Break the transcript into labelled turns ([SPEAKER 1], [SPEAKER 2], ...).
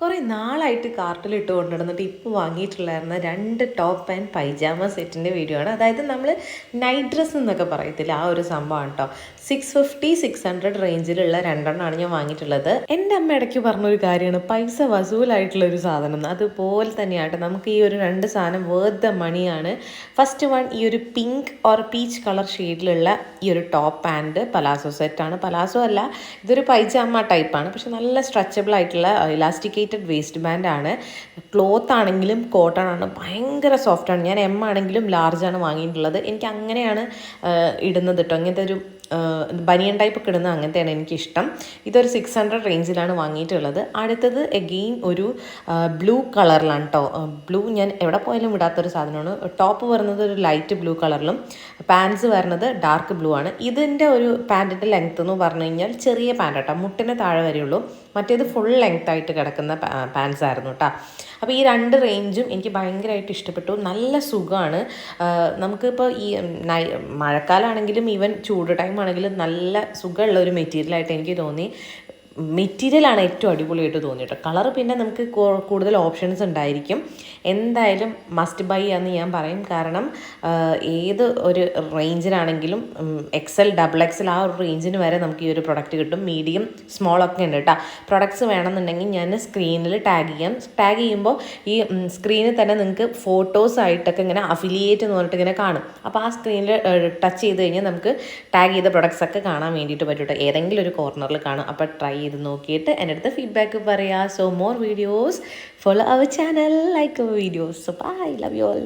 [SPEAKER 1] കുറേ നാളായിട്ട് കാർട്ടിൽ ഇട്ട് കൊണ്ടുവന്നിട്ട് ഇപ്പോൾ വാങ്ങിയിട്ടുള്ളായിരുന്ന രണ്ട് ടോപ്പ് ആൻഡ് പൈജാമ സെറ്റിന്റെ വീഡിയോ ആണ്. അതായത് നമ്മൾ നൈറ്റ് ഡ്രസ്സ് എന്നൊക്കെ പറയത്തില്ല ആ ഒരു സംഭവമാണ് കേട്ടോ സിക്സ് ഫിഫ്റ്റി സിക്സ് ഹൺഡ്രഡ് റേഞ്ചിലുള്ള രണ്ടെണ്ണമാണ് ഞാൻ വാങ്ങിയിട്ടുള്ളത്. എന്റെ അമ്മ ഇടയ്ക്ക് പറഞ്ഞൊരു കാര്യമാണ് പൈസ വസൂലായിട്ടുള്ള ഒരു സാധനം. അതുപോലെ തന്നെയാട്ടെ നമുക്ക് ഈ ഒരു രണ്ട് സാധനം വേർത്ത് ദ മണിയാണ് ഫസ്റ്റ് വൺ ഈ ഒരു പിങ്ക് ഓർ പീച്ച് കളർ ഷെയ്ഡിലുള്ള ഈ ഒരു ടോപ്പ് പാന്റ് പലാസോ സെറ്റാണ് പലാസോ അല്ല ഇതൊരു പൈജാമ ടൈപ്പാണ് പക്ഷെ നല്ല സ്ട്രെച്ചബിൾ ആയിട്ടുള്ള ഇലാസ്റ്റിക്കേറ്റഡ് വേസ്റ്റ് ബാൻഡ് ആണ്. ക്ലോത്ത് ആണെങ്കിലും കോട്ടൺ ആണ്. ഭയങ്കര സോഫ്റ്റ് ആണ്. ഞാൻ എം ആണെങ്കിലും ലാർജ് ആണ് വാങ്ങിയിട്ടുള്ളത്. എനിക്ക് അങ്ങനെയാണ് ഇടുന്നത് കേട്ടോ അങ്ങനത്തെ ഒരു ബനിയൻ ടൈപ്പ് ഒക്കെ ഇടുന്നത് അങ്ങനത്തെയാണ് എനിക്കിഷ്ടം. ഇതൊരു സിക്സ് ഹൺഡ്രഡ് റേഞ്ചിലാണ് വാങ്ങിയിട്ടുള്ളത്. അടുത്തത് എഗെയിൻ ഒരു ബ്ലൂ കളറിലാണ് കേട്ടോ ബ്ലൂ ഞാൻ എവിടെ പോയാലും ഇടാത്തൊരു സാധനമാണ്. ടോപ്പ് വരുന്നത് ഒരു ലൈറ്റ് ബ്ലൂ കളറിലും പാൻസ് വരുന്നത് ഡാർക്ക് ബ്ലൂ ആണ്. ഇതിന്റെ ഒരു പാന്റിന്റെ ലെങ്ത് എന്ന് പറഞ്ഞു കഴിഞ്ഞാൽ ചെറിയ പാന്റ് കേട്ടോ മുട്ടിന് താഴെ വരെയുള്ളൂ. മറ്റേത് ഫുൾ ലെങ്ത് ആയിട്ട് കിടക്കുന്ന പാൻസ് ആയിരുന്നു കേട്ടോ അപ്പോൾ ഈ രണ്ട് റേഞ്ചും എനിക്ക് ഭയങ്കരമായിട്ട് ഇഷ്ടപ്പെട്ടു. നല്ല സുഖമാണ് നമുക്കിപ്പോൾ ഈ മഴക്കാലമാണെങ്കിലും ഈവൻ ചൂട് ടൈം ആണെങ്കിലും നല്ല സുഖമുള്ള ഒരു മെറ്റീരിയലായിട്ട് എനിക്ക് തോന്നി. മെറ്റീരിയലാണ് ഏറ്റവും അടിപൊളിയായിട്ട് തോന്നിയിട്ട് കളർ പിന്നെ നമുക്ക് കൂടുതൽ ഓപ്ഷൻസ് ഉണ്ടായിരിക്കും. എന്തായാലും മസ്റ്റ് ബൈ എന്ന് ഞാൻ പറയും. കാരണം ഏത് ഒരു റേഞ്ചിലാണെങ്കിലും എക്സൽ ഡബിൾ എക്സൽ ആ ഒരു റേഞ്ചിന് വരെ നമുക്ക് ഈ ഒരു പ്രൊഡക്റ്റ് കിട്ടും. മീഡിയം സ്മോൾ ഒക്കെ ഉണ്ട് കേട്ടോ പ്രൊഡക്ട്സ് വേണമെന്നുണ്ടെങ്കിൽ ഞാൻ സ്ക്രീനിൽ ടാഗ് ചെയ്യാം. ടാഗ് ചെയ്യുമ്പോൾ ഈ സ്ക്രീനിൽ തന്നെ നിങ്ങൾക്ക് ഫോട്ടോസ് ആയിട്ടൊക്കെ ഇങ്ങനെ അഫിലിയേറ്റ് എന്ന് പറഞ്ഞിട്ട് ഇങ്ങനെ കാണും. അപ്പോൾ ആ സ്ക്രീനിൽ ടച്ച് ചെയ്ത് കഴിഞ്ഞാൽ നമുക്ക് ടാഗ് ചെയ്ത പ്രൊഡക്ട്സ് ഒക്കെ കാണാൻ വേണ്ടിയിട്ട് പറ്റും ഏതെങ്കിലും ഒരു കോർണറിൽ കാണും. അപ്പോൾ ട്രൈ ചെയ്ത് നോക്കിയിട്ട് എന്റെ അടുത്ത് ഫീഡ്ബാക്ക് പറയുക so more videos follow our channel like videos so bye love you all